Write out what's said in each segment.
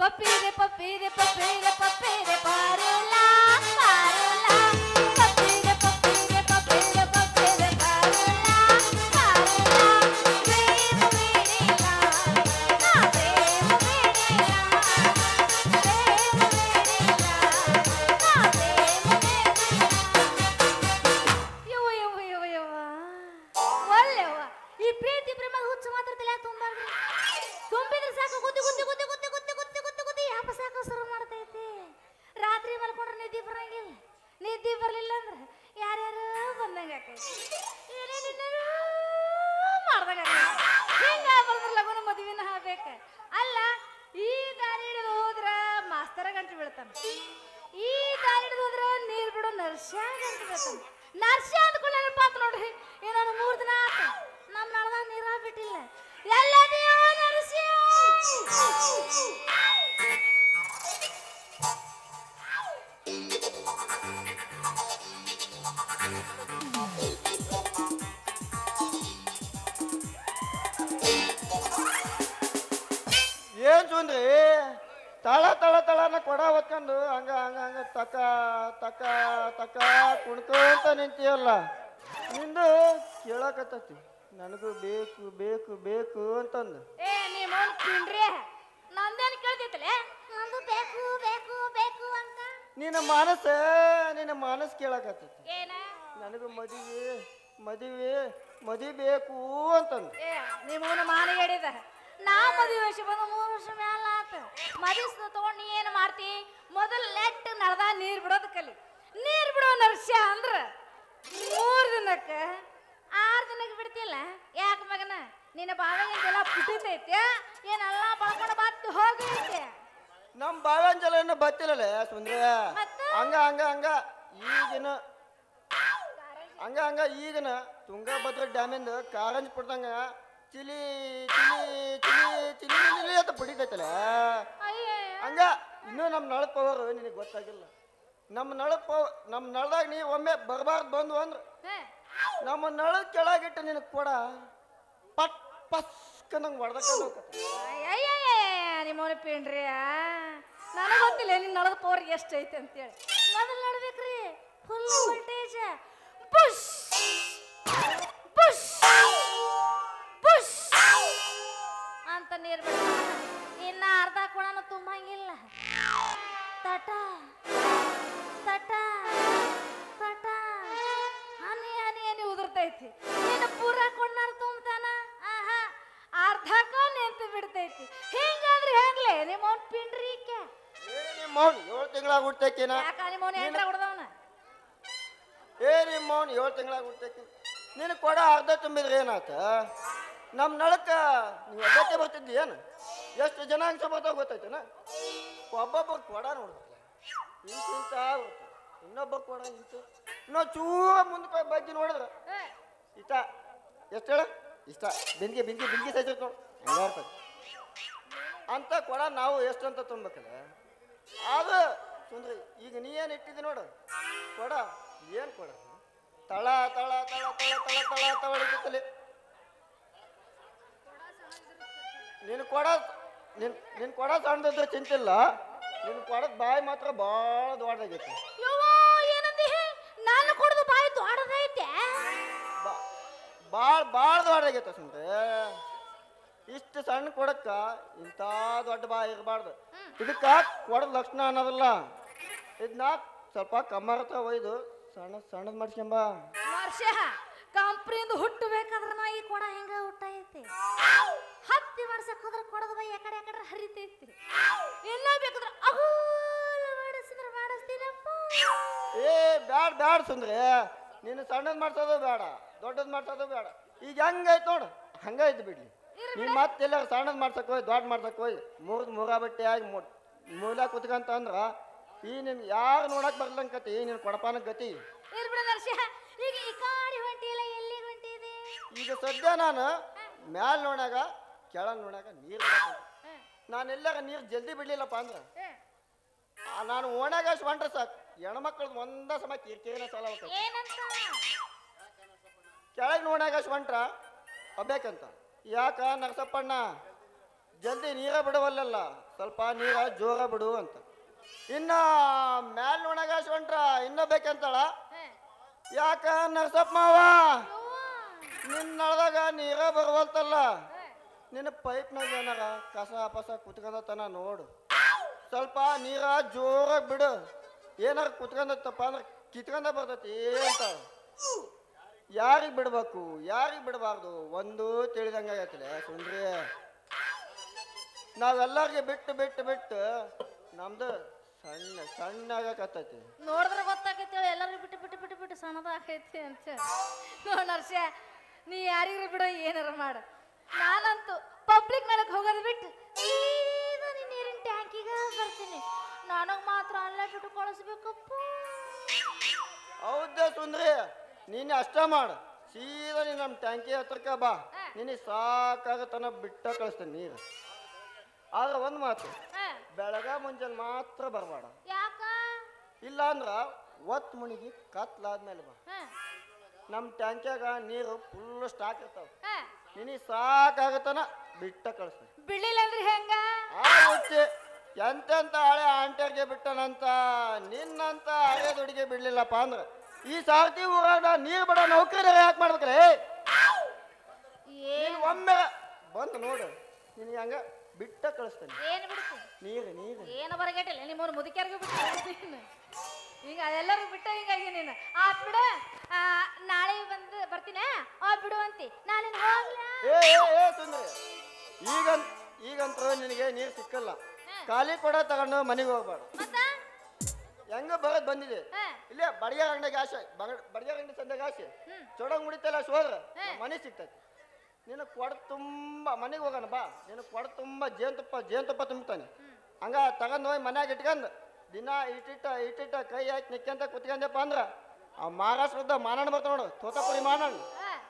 papire, papire, papire, papire, parola, parola. Papire, papire, papire, papire, parola, parola. Vevo venela, la vevo venela. Vevo venela, la vevo venela. ಯವ್ವ ಯವ್ವ ಯವ್ವ ಯವ್ವ ಒಳ್ಳೆವ್ವ ಈ ಪ್ರೀತಿ ಪ್ರೇಮದ ಹುಚ್ಚು ಮಾತ್ರ ತಲೆಯಾಗ ತುಂಬಾರ್ದು ತುಂಬಿದ್ರೆ ಸಾಕು ಕೂತು ಬಿಟ್ಟಿಲ್ಲ. ಎಲ್ಲದಿಯೋ ಏನ್ ಸುಂದ್ರಿ? ತಳ ತಳ, ತಳನ ಕೊಡ ಹೊತ್ಕೊಂಡು ಹಂಗ ಹಂಗ ಹಂಗ ತಕ ತಕ ತಕ ಕುಣ್ಕೊಂತ ನಿಂತಿಯಲ್ಲ. ನಿಂದು ಕೇಳಕತ್ತತಿ. ನನಗೂ ಬೇಕು ಬೇಕು ಬೇಕು ಅಂತಂದು. ಏ ನೀ ಮೋನ್ ತಿನ್ರಿ. ನಂದೇನು ಕೇಳ್ತೈತಲೆ? ನಂದು ಬೇಕು ಬೇಕು ಬೇಕು ಅಂತ. ನಿನ್ನ ಮನಸ್ಸ ನಿನ್ನ ಮನಸ್ಸು ಕೇಳಕತ್ತ ಏನ? ನನಗೂ ಮದುವೆ ಮದುವೆ ಮದುವೆ ಬೇಕು ಅಂತಂದು. ಏ ನಿಮ್ಮವನ ಮಾನ ಹೇಳಿದ ನಾ ಮದುವೆ ವರ್ಷ ಬಂದು ಮೂರು ವರ್ಷ ಮ್ಯಾಲ ಆತ. ಮದುವೆ ತಗೊಂಡು ನೀ ಏನು ಮಾಡ್ತಿ? ಮೊದಲು ನೆಟ್ ನಡ್ದ ನೀರ್ ಬಿಡೋದು ಕಲಿ. ನೀರ್ ಬಿಡೋ ನರ್ಸ್ಯ ಅಂದ್ರ ಮೂರ್ ದಿನಕ್ಕೆ ಆರು ದಿನಕ್ಕೆ ಬಿಡ್ತಿಲ್ಲ ಯಾಕೆ ಮಗನ? ನಿನ್ನ ಬಾವಿಗೆಲ್ಲ ಪುಟಿತೈತೆ ಏನೆಲ್ಲ ಬಳ್ಕೊಂಡು ಬತ್ತು ಹೋಗೈತೆ ನಮ್ಮ ಬಾವಂಜಲ ಏನು ಬತ್ತಿಲ್ಲ ಸುಂದ್ರ? ಮತ್ತೆ? ಹಂಗ ಹಂಗ ಹಂಗ. ಈಗಿನ ಹಂಗ ಹಂಗ ಈಗಿನ ತುಂಗಭದ್ರಾ ಡ್ಯಾಮಿಂದ ಕಾರಂಜಿ ಪಡ್ದಂಗ ಚಿಲಿ ಚಿಲಿ ಚಿಲಿ ಚಿಲಿ ಚಿಲಿ ಅಂತ ಪಡಿತೈತಲ್ಲ ಅಯ್ಯೇ ಹಂಗ ಇನ್ನೂ ನಮ್ಮ ನಳದ ಪವರ್ ನಿನಗೆ ಗೊತ್ತಾಗಿಲ್ಲ. ನಮ್ಮ ನಳದ ಪವರ್ ನಮ್ಮ ನಳದಾಗ ನೀ ಒಮ್ಮೆ ಬರಬಾರ್ದು ಬಂದು ಅಂದ್ರೆ ಹೇ, ನಮ್ಮ ನಳ ಕೆಳಗಿಟ್ಟು ನಿನಗೆ ಕೊಡ. ಪಟ್ ಪಸ್ಕ ನಂಗೆ ಅಯ್ಯಯ್ಯಯ್ಯ, ನಿಮ್ಮವನ ಪಿಂಡ್ರಿ ನನಗೆ ಗೊತ್ತಿಲ್ಲ ನಿನ್ನ ನಳದ ಪವರ್ ಎಷ್ಟು ಐತೆ ಅಂತೇಳಿ ಮೊದಲು ನೋಡ್ಬೇಕ್ರಿ ಫುಲ್ ವೋಲ್ಟೇಜ್ ತಿಂಗಳಾಗ ಹುಟ್ಟಕಿನ ಯಾಕ ನಿಮ್ಮ ಹೊಡ್ದವನ? ಏ ನಿಮ್ಮ ಮೌನ್ ಏಳು ತಿಂಗಳಾಗ ಹುಟ್ಟೇಕಿ ನಿನ್ನ ಕೊಡ ಅರ್ಧ ತುಂಬಿದ್ರೆ ಏನಾತ? ನಮ್ಮ ನಳಕ್ಕ ನೀವು ಒಬ್ಬಕ್ಕೆ ಬರ್ತಿದ್ದಿ ಏನು? ಎಷ್ಟು ಜನ ಅಂಶ ಬರ್ತಾವ ಗೊತ್ತೈತೇನ ಒಬ್ಬೊಬ್ಬ ಕೊಡ ನೋಡ್ಬೇಕು. ಇಂತ. ಇನ್ನೊಬ್ಬ ಕೊಡ ಇಂತ. ಇನ್ನೂ ಚೂರ ಮುಂದಕ್ಕೆ ಬಜ್ಜಿ ನೋಡಿದ್ರೆ. ಇಷ್ಟ? ಎಷ್ಟು ಹೇಳ? ಇಷ್ಟ. ಬಿಂದಿಗೆ ಬಿಂದಿಗೆ ಬಿಂದಿಗೆ ಸೈಜ್ ನೋಡು. ಅಂತ ಕೊಡ ನಾವು ಎಷ್ಟು ಅಂತ ತುಂಬಬೇಕಲ್ಲ? ಅದು ಸುಂದ್ರಿ ಈಗ ನೀ ಏನು ಇಟ್ಟಿದ್ದಿ ನೋಡು. ಕೊಡ. ಏನು ಕೊಡ? ತಳ ತಳ ತಳ ತಳ ತಳ ತಳ ತವಳಿತಲೆ ನೀನು ಕೊಡ ನಿನ್ ನಿನ್ ಕೊಡ ಸಣ್ಣದಿದ್ರೆ ಚಿಂತಿಲ್ಲ. ನಿನ್ ಕೊಡದ ಬಾಯಿ ಮಾತ್ರ ಭಾಳ ದೊಡ್ಡದಾಗೈತಿ. ನಾನು ಕೊಡದು ಬಾಯಿ ದೊಡ್ಡದೈತೆ ಭಾಳ ಭಾಳ ದೊಡ್ಡದಾಗೈತೆ ಸುಂದ್ರೆ ಇಷ್ಟು ಸಣ್ಣ ಕೊಡಕ್ಕ ಇಂಥ ದೊಡ್ಡ ಬಾಯಿ ಇರಬಾರ್ದು. ಇದಕ್ಕ ಕೊಡದ ಲಕ್ಷಣ ಅನ್ನೋದಿಲ್ಲ. ಇದನ್ನ ಸ್ವಲ್ಪ ಕಮ್ಮರ ಹತ್ರ ಒಯ್ದು ಸಣ್ಣ ಸಣ್ಣದ್ ಮಾಡ್ಸ್ಕೊಂಬ. ವರ್ಷ ಕಂಪ್ನಿಯಿಂದ ಹುಟ್ಟಬೇಕಾದ್ರೆ ನಾ ಈ ಕೊಡ ಹೆಂಗ ಹುಟ್ಟೈತಿ? ಹತ್ತಿ ಮಾಡ್ಸಕ್ ಹೋದ್ರೆ ಕೊಡದ ಬೈ ಯಾಕಡೆ ಯಾಕಡೆ ಹರಿತೈತಿ. ಎಲ್ಲ ಬೇಕಾದ್ರೆ ಅಗೂಲ ಮಾಡಿಸಿದ್ರೆ ಮಾಡಿಸ್ತೀನಪ್ಪ. ಏ ಬ್ಯಾಡ ಬ್ಯಾಡ ಸುಂದ್ರೆ. ನೀನು ಸಣ್ಣದ್ ಮಾಡ್ಸೋದು ಬೇಡ ದೊಡ್ಡದ್ ಮಾಡ್ಸೋದು ಬೇಡ ಈಗ ಹೆಂಗೈತ್ ನೋಡು ಹಂಗೈತ್ ಬಿಡ್ಲಿ. ನೀ ಮತ್ತೆಲ್ಲ ಸಣ್ಣದ್ ಮಾಡ್ಸಕ್ ಹೋಯ್ ದೊಡ್ಡ ಮಾಡ್ಸಕ್ ಹೋಯ್ ಮೂರ್ದ್ ಮೂರ ಬಟ್ಟೆ ಆಗಿ ಮೂಲ ಕುತ್ಕಂತ ಅಂದ್ರ ಈ ನಿನ್ ಯಾರು ನೋಡಕ್ ಬರ್ಲಂಗ್ ಕತಿ? ನಿನ್ ಕೊಡಪಾನ ಗತಿ? ಈಗ ಈ ಕಾಡಿ ಹೊಂಟಿಲ್ಲ ಎಲ್ಲಿ ಹೊಂಟಿದೆ ಈಗ ಸದ್ಯ ನಾನು ಮ್ಯಾಲ್ ನೋಡ್ಯಾಗ ಕೆಳ ನೋಡ್ಯಾಗ ನೀರ್ ನಾನು ಎಲ್ಲ ನೀರ್ ಜಲ್ದಿ ಬಿಡ್ಲಿಲ್ಲಪ್ಪ ಅಂದ್ರ? ನಾನು ಓಣ್ಯಾಗ ಅಷ್ಟು ಹೊಂಟ್ರೆ ಸಾಕು. ಹೆಣ್ಮಕ್ಳದ್ ಒಂದ ಸಮ ಕಿರಿಕಿರಿನ ಸಾಲ ಕೆಳಗ್ ಏನಂತ? ಕೆಳಗೆ ನೋಡ್ಯಾಗ ಅಷ್ಟು ಹೊಂಟ್ರ? ಅಬ್ಬೇಕಂತ ಯಾಕ? ನರಸಪ್ಪಣ್ಣ ಜಲ್ದಿ ನೀರ ಬಿಡವಲ್ಲಲ್ಲ. ಸ್ವಲ್ಪ ನೀರ ಜೋರ ಬಿಡು ಅಂತ. ಇನ್ನ ಮ್ಯಾಲ್ ಒಣಗಾಸ್ ಹೊಂಟ್ರ ಇನ್ನ ಬೇಕಂತಾಳ? ಯಾಕ ನರಸಪ್ಪ ಮಾವ ನಿನ್ನ ನಳದಾಗ ನೀರ ಬರವಲ್ತಲ್ಲ. ನಿನ್ನ ಪೈಪ್ನಾಗ ಏನಾರ ಕಸ ಪಸ ಕುತ್ಕೊಂಡತನ ನೋಡು. ಸ್ವಲ್ಪ ನೀರ ಜೋರಾಗಿ ಬಿಡು. ಏನಾರ ಕುತ್ಕೊಂಡತ್ತಪ್ಪ ಅಂದ್ರೆ ಕಿತ್ಕೊಂಡ ಬರ್ತೈತಿ ಅಂತ. ಯಾರಿಗೆ ಬಿಡ್ಬೇಕು? ಯಾರಿಗೆ ಬಿಡಬಾರ್ದು? ಒಂದು ತಿಳಿದಂಗೆ ಆಗೈತಿಲ್ಲ ಸುಂದ್ರಿ. ನಾವೆಲ್ಲರಿಗೆ ಬಿಟ್ಟು ಬಿಟ್ಟು ಬಿಟ್ಟು ನಮ್ದು ಸಣ್ಣ ಸಣ್ಣ ಆಗಕತ್ತೈತಿ ನೋಡಿದ್ರೆ ಗೊತ್ತಾಗೈತಿ ಎಲ್ಲರಿಗೂ ಬಿಟ್ಟು ಬಿಟ್ಟು ಬಿಟ್ಟು ಬಿಟ್ಟು ಸಣ್ಣದಾಗೈತಿ ಅಂತ ನೋಡ್ ನೀ ಯಾರಿಗ್ರಿ ಬಿಡೋ ಏನಾರ ಮಾಡ. ನಾನಂತೂ ಪಬ್ಲಿಕ್ ಮೇಲಕ್ಕೆ ಹೋಗೋದು ಬಿಟ್ಟು ಸೀದಾ ನೀನ್ ನೀರಿನ ಟ್ಯಾಂಕಿಗೆ ಬರ್ತೀನಿ. ನನಗ್ ಮಾತ್ರ ಅಲ್ಲ ಬಿಟ್ಟು ಕಳಿಸ್ಬೇಕಪ್ಪ. ಹೌದ ಸುಂದ್ರಿ? ನೀನು ಅಷ್ಟ ಮಾಡು. ಸೀದಾ ನೀನು ನಮ್ಮ ಟ್ಯಾಂಕಿ ಹತ್ರಕ್ಕೆ ಬಾ. ನಿನಗೆ ಸಾಕಾಗತನ ಬಿಟ್ಟ ಕಳಿಸ್ತೇನೆ ನೀರು. ಆದ್ರೆ ಒಂದು ಮಾತು. ಬೆಳಗ ಮುಂಜಾನೆ ಮಾತ್ರ ಬರಬೇಡ ಯಾಕ? ಇಲ್ಲ ಅಂದ್ರ ಒತ್ತು ಮುಣಿಗಿ ಕತ್ಲಾದ್ಮೇಲೆ ಬಾ. ನಮ್ ನಮ್ಮ ಟ್ಯಾಂಕ್ಯಾಗ ನೀರು ಫುಲ್ ಸ್ಟಾಕ್ ಇರ್ತಾವ. ನಿನಗೆ ಸಾಕಾಗತನ ಬಿಟ್ಟ ಕಳಿಸ್ತ ಬಿಡ್ಲಿಲ್ಲ ಅಂದ್ರೆ ಹೆಂಗ ಎಂತೆಂತ ಹಳೆ ಆಂಟಿಯರ್ಗೆ ಬಿಟ್ಟನಂತ ನಿನ್ನಂತ ಹಳೆ ದುಡಿಗೆ ಬಿಡ್ಲಿಲ್ಲಪ್ಪ ಅಂದ್ರೆ ಈ ಸಾರ್ತಿ ಊರಾಗ ನೀರ್ ಬಡ ನೌಕರಿ ಯಾಕೆ ಮಾಡ್ಬೇಕ್ರೆ? ಒಮ್ಮೆ ಬಂದು ನೋಡು ನಿನಗೆ ಹಂಗ ಬಿಟ್ಟ ಕಳಿಸ್ತೇನೆ. ಏನು ಬಿಡ್ತು ನೀರು ನೀರು. ಏನು ಬರಗಟ್ಟಿಲ್ಲ ನಿಮ್ಮವ್ರು ಮುದುಕ್ಯಾರಿಗೂ ಬಿಟ್ಟು ಈಗ ಎಲ್ಲರೂ ಬಿಟ್ಟ ಹಿಂಗಾಗಿ ನೀನು. ಆ ಬಿಡ. ನಾಳೆ ಬಂದು ಬರ್ತೀನಿ. ಆ ಬಿಡು ಅಂತಿ. ಹೋಗ್ಲಾ? ಏ ಏ ಏ ತೊಂದ್ರೆ. ಈಗಂತ ಈಗಂತೂ ನಿನಗೆ ನೀರು ಸಿಕ್ಕಲ್ಲ. ಖಾಲಿ ಕೊಡ ತಗೊಂಡು ಮನೆಗೆ ಹೋಗ್ಬಾರ್ದು ಮತ್ತ? ಹೆಂಗ ಬರೋದ್ ಬಂದಿದೆ. ಇಲ್ಲ ಇಲ್ಲೇ ಬಡಿಗೆ ಅಂಗಡಿಗೆ ಆಸೆ. ಬಡಿಗೆ ಅಂಗಡಿ ಸಂದಾಗ ಆಸೆ. ಚೊಡಂಗ್ ಮುಡಿತಲ್ಲ ಸೋದ್ರ ಮನೆ ಸಿಗ್ತೈತಿ. ನಿನ್ನ ಕೊಡ ತುಂಬ ಮನೆಗೆ ಹೋಗೋಣ ಬಾ. ನಿನ್ನ ಕೊಡ ತುಂಬ ಜೇನುತುಪ್ಪ ಜೇನುತುಪ್ಪ ತುಂಬ್ತಾನೆ. ಹಂಗ ತಗೊಂಡ್ ಹೋಗಿ ಮನ್ಯಾಗ ಇಟ್ಕೊಂಡು ದಿನ ಇಟ್ಟಿಟ್ಟ ಇಟ್ಟಿಟ್ಟ ಕೈ ಹಾಕಿ ನಿಕ್ಕಂತ ಕುತ್ಕೊಂಡಪ್ಪ ಅಂದ್ರ ಆ ಮಹಾರಾಷ್ಟ್ರದ ಮಾನಣ್ಣ ಬರ್ತಾವ ನೋಡು ತೋತಪುರಿ ಮಾನಣ್ಣ.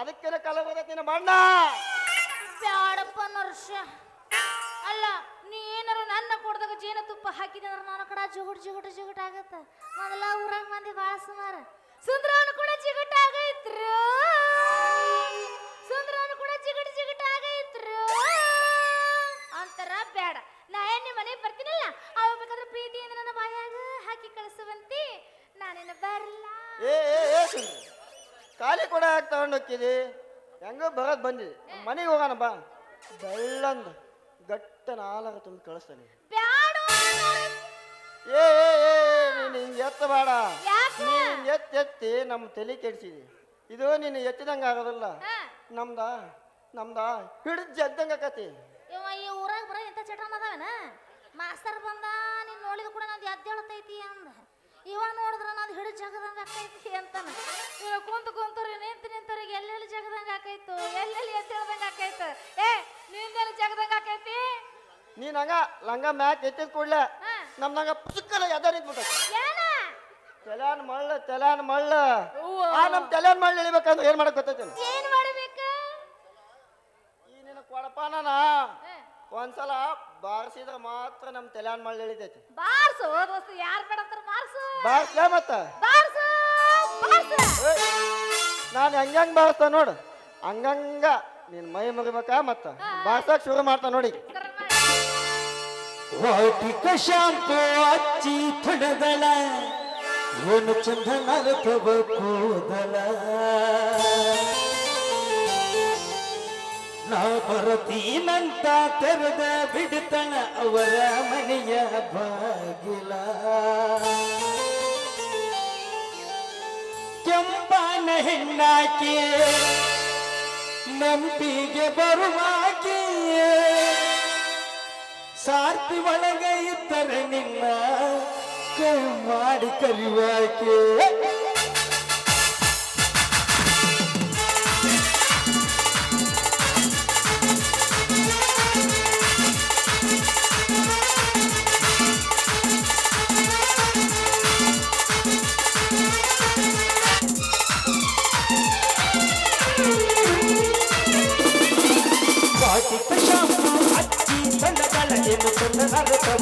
ಅದಕ್ಕೆಲ್ಲ ಕಲ ಬರ್ತೈತಿ ಬಣ್ಣ. ಬ್ಯಾಡಪ್ಪ ನರ್ಷ ಅಲ್ಲ ನೀ ಏನಾರು ನನ್ನ ಕೊಡ್ದಾಗ ಜೇನುತುಪ್ಪ ಹಾಕಿದೆ ಅಂದ್ರೆ ನನ್ನ ಕಡೆ ಜಿಗುಟ್ ಜಿಗುಟ್ ಜಿಗುಟ್ ಆಗತ್ತ. ಮೊದಲ ಊರಾಗ ಮಂದಿ ಬಾಳ ಸುಮಾರ. ಸುಂದ್ರ ಕೂಡ ಜಿಗುಟ್ ಆಗೈತ್ರು ಸುಂದ್ರವನು ಕೂಡ ಜಿಗುಟ್ ಜಿಗುಟ್ ಆಗೈತ್ರು ಅಂತಾರ ಬೇಡ ನಾ ಏನ್ ನಿಮ್ಮ ಮನೆಗೆ ಬರ್ತೀನಲ್ಲ ಅವಾಗ ಬೇಕಾದ್ರೆ ಪ್ರೀತಿಯಿಂದ ನನ್ನ ಬಾಯಾಗ ಹಾಕಿ ಕಳಿಸುವಂತಿ ನಾನೇನ ಬರಲ್ಲ ಏ ಏ ಏ ಸುಂದ್ರಿ ಖಾಲಿ ಕೊಡ ಯಾಕೆ ತಗೊಂಡು ಹೋಗ್ತಿದಿ ಹೆಂಗ ಬರೋದ್ ಬಂದಿದೆ ಮನೆಗೆ ಹೋಗೋಣ ಬಾ. ಬೆಳ್ಳಂದ ಗಟ್ಟ ನಾಲ್ಕು ತುಂಬಿ ಕಳಿಸ್ತಾನೆ. ಏ ಏ ಏ ನೀನು ಹಿಂಗೆ ಎತ್ತಬೇಡ. ನೀನ್ ಎತ್ತಿ ಎತ್ತಿ ನಮ್ಮ ತಲೆ ಕೆಡಿಸಿದಿ. ಇದು ನೀನು ಎತ್ತಿದಂಗೆ ಆಗೋದಿಲ್ಲ. ನಮ್ದ? ನಮ್ದ? ಹಿಡಿದು ಜದ್ದಂಗ ಆಕತಿ. ಇವ ಈ ಊರಾಗ ಬರೋ ಇಂಥ ಚಟನ್ ಅದಾವೇನ ಮಾಸ್ತರ್ ಬಂದ ನೀನ್ ನೋಡಿದ ಕೂಡ ನಂದು ಎದ್ದೇಳತೈತಿ ಅಂದ ಇವ ನೋಡಿದ್ರ ನಂದು ಹಿಡಿದು ಜಗದಂಗ ಆಕೈತಿ ಅಂತಾನ. ಇವ ಕುಂತ ಕುಂತವ್ರಿ ನಿಂತು ನಿಂತವ್ರಿಗೆ ಎಲ್ಲೆಲ್ಲಿ ಜಗದಂಗ ಆಕೈತು? ಎಲ್ಲೆಲ್ಲಿ ಎದ್ದೇಳ್ದಂಗ ಆಕೈತು? ಏ ನಿಂದೆಲ್ಲಿ ಜಗದಂಗ ಆಕೈತಿ? ನೀನ್ ಹಂಗ ಲಂಗ ಮ್ಯಾಕ್ ಎತ್ತಿದ ಕೂಡ್ಲೆ ನಮ್ ನಮ್ದಂಗ ಪುಸ್ತಕಲ್ಲ ಎದ ನಿಂತ್ಬಿಟ್ಟೈತಿ ತಲಾನ್ ತೆಲ್ಯಾನ್ ಮಳ್ಳ ತಲಾನ್ ಮಳ್ಳ. ಆ ನಮ್ ತಲಾನ್ ಮಳ್ಳ ಇಳಿಬೇಕಂದ್ರೆ ಏನ್ ಮಾಡಕ್ ಗೊತ್ತೈತಿ ಏನ್ ಮಾಡ್ಬೇಕು? ಈ ನಿನ್ನ ಕೊಳಪಾನನ ಒಂದ್ಸಲ ಬಾರಿಸಿದ್ರ ಮಾತ್ರ ನಮ್ ತೆಲ್ಯಾನ್ ಮಾಡಿ ಇಳಿತೈತಿ ಬಾರ್ಸು ದೋಸ್ತ ಯಾರ್ ಬೇಡ ಅಂತಾರ ಬಾರ್ಸು. ಬಾರಿಸ್ಲೇ ಮತ್ತ? ಬಾರ್ಸು ಬಾರ್ಸು. ನಾನು ಹೆಂಗ್ ಬಾರಿಸ್ತ ನೋಡು. ಹಂಗಂಗ ನೀನ್ ಮೈ ಮುಗಿಬೇಕಾ ಮತ್ತ ಬಾರ್ಸಕ್ ಶುರು ಮಾಡ್ತಾ ನೋಡಿ. ಭೌತಿಕ ಶಾಂಪು ಅಚ್ಚಿ ತೊಡದಳ ಏನು ಚಂದ ನರತವ ಕೂದಲ. ನಾ ಬರತೀನಂತ ತೆರೆದ ಬಿಡ್ತಣ ಅವರ ಮನೆಯ ಬಾಗಿಲ. ಕೆಂಪನ ಹೆಣ್ಣಾಕೆ, ನಂಬಿಗೆ ಬರುವಾಕೆ. ಸಾರ್ಥಿ ಒಳಗ ಇದ್ದರೆ ನಿನ್ನ ಕೈ ಮಾಡಿ ಕರಿವಾಕೆ ತಂಡಗಳ ಏನು ಚಂದ ನರತವ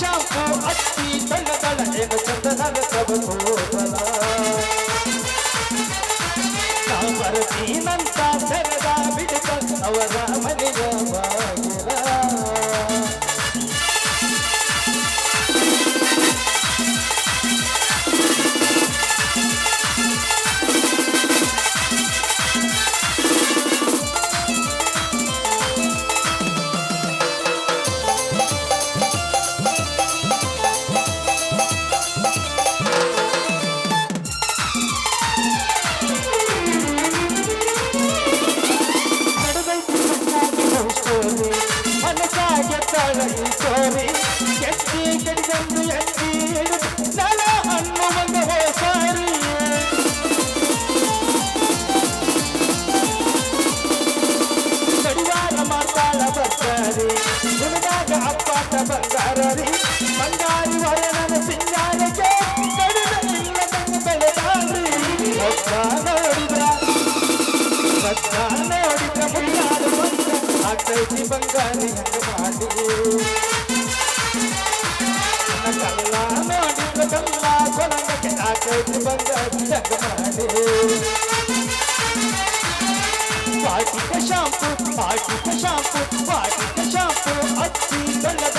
ಶಾಪ ಅತ್ತಿ ತನ್ನ ತಳ ಏನು ಚಂದನದ ಕವನು ಬಂಗಾರರಿ ಬಂಗಾರಿ ವರನನ ಸಿಂಗಾರಕ್ಕೆ ಕಡಿಮೆ ಇಲ್ಲದಂಗ ಬೆಳೆದಾಳ್ರಿ ರೊಕ್ಕ ನೋಡಿದ್ರ ರೊಕ್ಕ ನೋಡಿದ್ರ ಮುಳ್ಳಾಡು ಆಗ್ತೈತಿ ಬಂಗಾರಿ ಹಂಗ ಮಾಡಿ ಕಲ್ಲ ನೋಡಿದ್ರ ಕಲ್ಲ ಕೊಲಂಗಕ್ಕೆ ಆಗ್ತೈತಿ ಬಂಗಾರಿ ಹಂಗ ಮಾಡಿ ಪಾರ್ಟಿಕ ಶಾಂಪು ಪಾರ್ಟಿಕ ಶಾಂಪು ಪಾರ್ಟಿಕ ಶಾಂಪು ಅಚ್ಚಿ ಬೆಲ್ಲದ